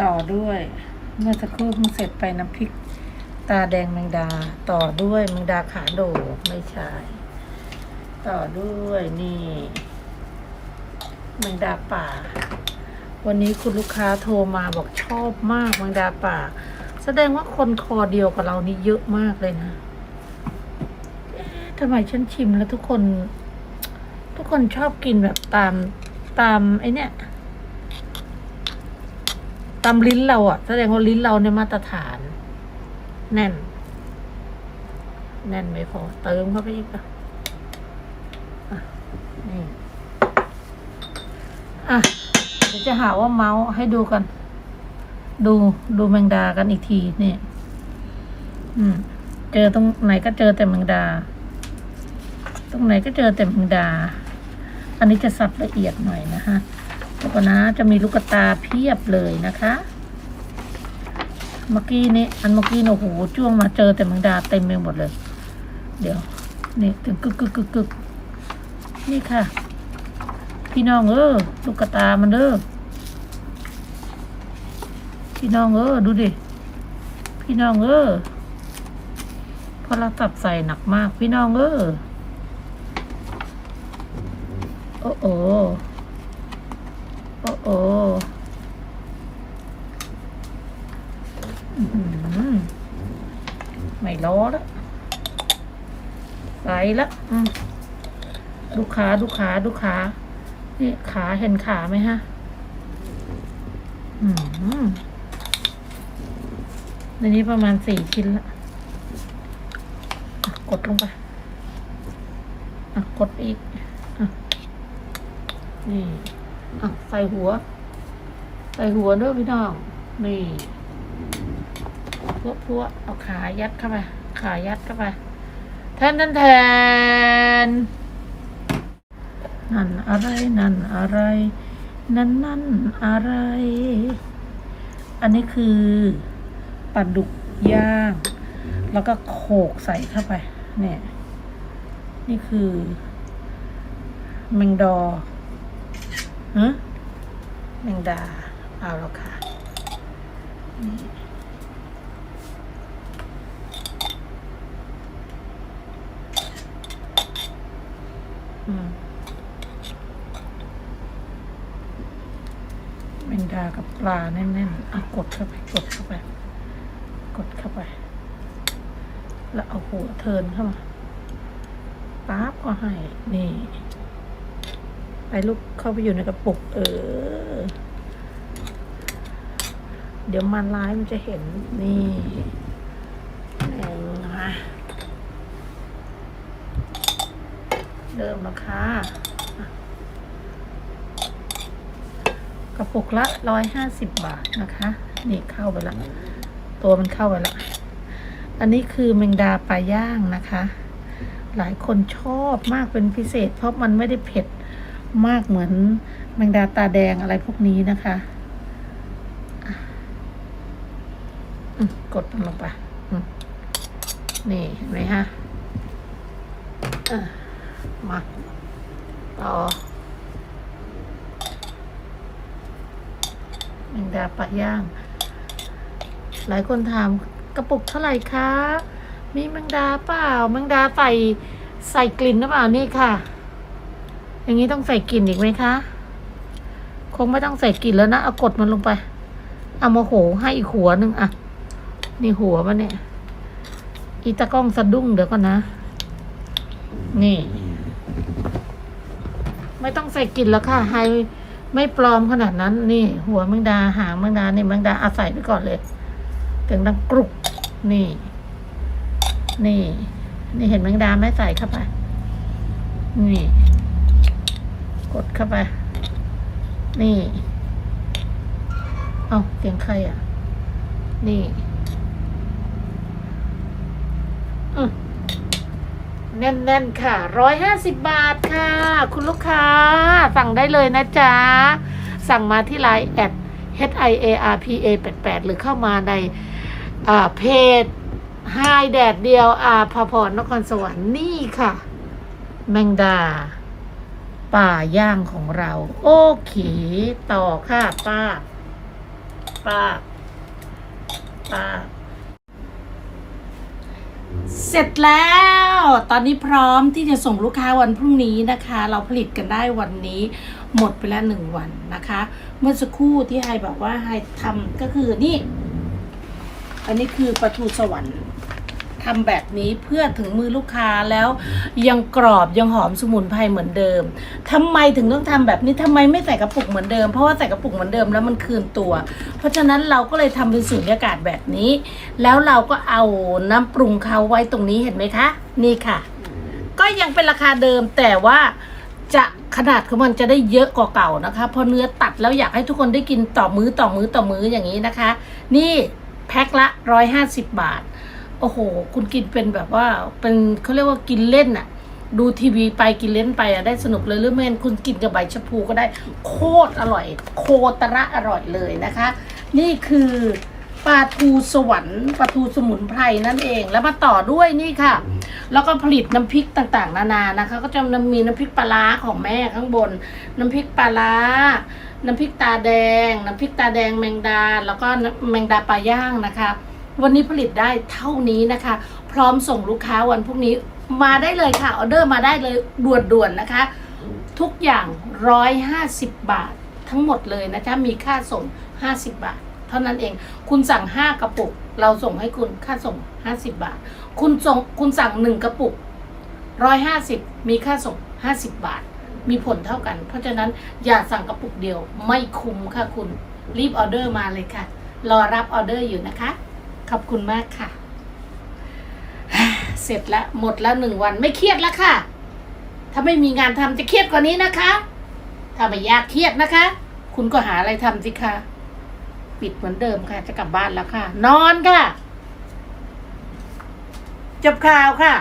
ต่อด้วย เมื่อสักครู่เพิ่งเสร็จไปน้ำพริก ตาแดงแมงดา ต่อด้วยแมงดาขาโดกไม่ใช่ ต่อด้วยนี่แมงดาป่า วันนี้คุณลูกค้าโทรมาบอกชอบมากแมงดาป่า แสดงว่าคนคอเดียวกับเรานี่เยอะมากเลยนะทำไมฉันชิมแล้วทุกคน ทุกคนชอบกินแบบตามตามไอเนี่ย ตามลิ้นเราอะแสดงว่าลิ้นเราเนี่ยมาตรฐาน แน่น แน่นไม่พอ เติมเข้าไปอีกอะอะนี่อะเดี๋ยวจะหาว่าเมาส์ให้ดูกัน ดูดูแมงดากันอีกทีนี่อืม เจอตรงไหนก็เจอแต่แมงดา ตรงไหนก็เจอแต่แมงดา อันนี้จะสับละเอียดหน่อยนะคะ แล้วก็นะจะมีลูกตาเพียบเลยนะคะ เมื่อกี้นี้อันเมื่อกี้เนี่ยโอ้โหจ้วงมาเจอแต่แมงดาเต็มไปหมดเลย เดี๋ยวนี่ถึงกึกกึกกึกกึกนี่ค่ะ พี่น้องเออลูกตามันเด้อพี่น้องเออดูดิพี่น้องเออพราะเราตับใส่หนักมาก พี่น้องเออโอ้โอ อ้โออื้อหือไม่ล้อแล้วใส่ละอืมดูขาดูขาดูขา นี่ขาเห็นขาไหมฮะอืมในนี้ประมาณสี่ชิ้นละอะกดลงไปอะกดอีกอะนี่ อะใส่หัว ใส่หัวด้วยพี่น้อง นี่พวกพวกเอาขายัดเข้าไปขายัดเข้าไปแทนแทนแทนนั่นอะไรนั่นอะไร นั่นนั่นอะไร อันนี้คือปลาดุกย่าง แล้วก็โขกใส่เข้าไป เนี่ย นี่คือแมงดอ ฮะแมงดา เอาแล้วค่ะ นี่อืมแมงดากับปลาแน่นๆอากดเข้าไป กดเข้าไป กดเข้าไป แล้วเอาหัวเทินเข้ามาป๊าบก็ให้ นี่ ไปลูกเข้าไปอยู่ในกระปุก เออ เดี๋ยวมันร้ายมันจะเห็นนี่หนึ่งนะคะเริ่มแล้วค่ะกระปุกละร้อยห้าสิบบาทนะคะ นี่เข้าไปละ ตัวมันเข้าไปละ อันนี้คือแมงดาปลาย่างนะคะ หลายคนชอบมากเป็นพิเศษ เพราะมันไม่ได้เผ็ด มากเหมือนแมงดาตาแดงอะไรพวกนี้นะคะ กดมันลงไป นี่เห็นไหมฮะอะมาต่อแมงดาปลาย่าง หลายคนถามกระปุกเท่าไหร่คะ มีแมงดาเปล่า แมงดาใส่ใส่กลิ่นหรือเปล่านี่ค่ะ อย่างนี้ต้องใส่กลิ่นอีกไหมคะ คงไม่ต้องใส่กลิ่นแล้วนะ เอากดมันลงไป เอามาโหให้อีกหัวหนึ่งอะนี่หัวมันเนี่ย อีตะกล้องสะดุ้งเดี๋ยวก่อนนะ นี่ ไม่ต้องใส่กลิ่นแล้วค่ะให้ไม่ปลอมขนาดนั้น นี่ หัวแมงดาหางแมงดานี่แมงดาอาศัยไปก่อนเลยถึงดังกรุบนี่ นี่ นี่เห็นแมงดาไม่ใส่เข้าไป นี่ กดเข้าไป นี่ เอาเสียงใครอะ นี่แน่นๆค่ะร้อยห้าสิบบาทค่ะ คุณลูกค้า สั่งได้เลยนะจ๊ะ สั่งมาที่ไลน์แอด h i a r p a 88หรือเข้ามาในอ่าเพจไฮแดดเดียวอาภพรนครสวรรค์นี่ค่ะ แมงดา ป่าย่างของเรา โอเค ต่อค่ะป้า ป้า ป้า เสร็จแล้ว ตอนนี้พร้อมที่จะส่งลูกค้าวันพรุ่งนี้นะคะ เราผลิตกันได้วันนี้ หมดไปแล้วหนึ่งวันนะคะ เมื่อสักครู่ที่ไฮบอกว่าไฮทำก็คือนี่ อันนี้คือปลาทูสวรรค์ ทำแบบนี้เพื่อถึงมือลูกค้าแล้วยังกรอบยังหอมสมุนไพรเหมือนเดิมทำไมถึงต้องทำแบบนี้ทำไมไม่ใส่กระปุกเหมือนเดิมเพราะว่าใส่กระปุกเหมือนเดิมแล้วมันคืนตัว เพราะฉะนั้นเราก็เลยทำเป็นสูญญากาศแบบนี้ แล้วเราก็เอาน้ำปรุงเขาไว้ตรงนี้เห็นไหมคะ นี่ค่ะ ก็ยังเป็นราคาเดิมแต่ว่าจะขนาดของมันจะได้เยอะกว่าเก่านะคะพราะเนื้อตัดแล้วอยากให้ทุกคนได้กินต่อมือ้อต่อมื้อต่อมื้ออย่างนี้นะคะ นี่แพ็คละร้อยห้าสิบบาท โอ้โห คุณกินเป็นแบบว่า เป็นเขาเรียกว่ากินเล่นอะดูทีวีไปกินเล่นไปอะได้สนุกเลยหรือไม่งั้นคุณกินกับใบชะพูก็ได้ โคตรอร่อย โคตระอร่อยเลยนะคะ นี่คือปลาทูสวรรค์ปลาทูสมุนไพรนั่นเองแล้วมาต่อด้วยนี่ค่ะ แล้วก็ผลิตน้ำพริกต่างๆ นานานะคะ ก็จะมีน้ำพริกปลาร้าของแม่ข้างบน น้ำพริกปลาร้าน้ำพริกตาแดง น้ำพริกตาแดงแมงดา แล้วก็แมงดาปลาย่างนะคะ วันนี้ผลิตได้เท่านี้นะคะ พร้อมส่งลูกค้าวันพรุ่งนี้มาได้เลยค่ะออเดอร์มาได้เลยด่วนๆนะคะ ทุกอย่าง 150 บาททั้งหมดเลยนะคะมีค่าส่ง 50 บาท เท่านั้นเอง คุณสั่ง 5 กระปุก เราส่งให้คุณค่าส่ง 50 บาท คุณส่งคุณสั่ง 1 กระปุก 150 มีค่าส่ง 50 บาท มีผลเท่ากัน เพราะฉะนั้นอย่าสั่งกระปุกเดียวไม่คุ้มค่ะคุณรีบออเดอร์มาเลยค่ะ รอรับออเดอร์อยู่นะคะ ขอบคุณมากค่ะ เสร็จแล้วหมดแล้วหนึ่งวันไม่เครียดแล้วค่ะ ถ้าไม่มีงานทำจะเครียดกว่านี้นะคะถ้าไม่อยากเครียดนะคะ คุณก็หาอะไรทำสิคะปิดเหมือนเดิมค่ะ จะกลับบ้านแล้วค่ะ นอนค่ะ จบข่าวค่ะ